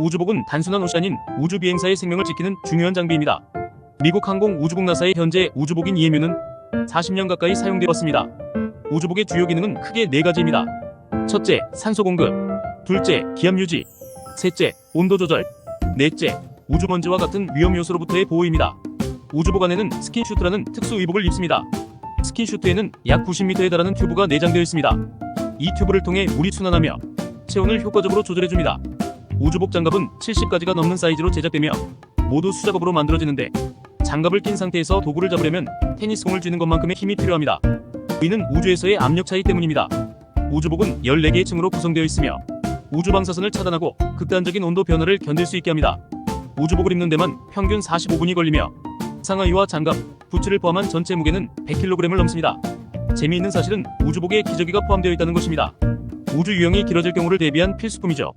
우주복은 단순한 옷이 아닌 우주 비행사의 생명을 지키는 중요한 장비입니다. 미국 항공 우주국 나사의 현재 우주복인 EMU는 40년 가까이 사용되었습니다. 우주복의 주요 기능은 크게 네 가지입니다. 첫째, 산소 공급. 둘째, 기압 유지. 셋째, 온도 조절. 넷째, 우주 먼지와 같은 위험 요소로부터의 보호입니다. 우주복 안에는 스킨슈트라는 특수 의복을 입습니다. 스킨슈트에는 약 90m에 달하는 튜브가 내장되어 있습니다. 이 튜브를 통해 물이 순환하며 체온을 효과적으로 조절해줍니다. 우주복 장갑은 70가지가 넘는 사이즈로 제작되며 모두 수작업으로 만들어지는데 장갑을 낀 상태에서 도구를 잡으려면 테니스공을 쥐는 것만큼의 힘이 필요합니다. 이는 우주에서의 압력 차이 때문입니다. 우주복은 14개의 층으로 구성되어 있으며 우주 방사선을 차단하고 극단적인 온도 변화를 견딜 수 있게 합니다. 우주복을 입는 데만 평균 45분이 걸리며 상하이와 장갑, 부츠를 포함한 전체 무게는 100kg을 넘습니다. 재미있는 사실은 우주복에 기저귀가 포함되어 있다는 것입니다. 우주 유형이 길어질 경우를 대비한 필수품이죠.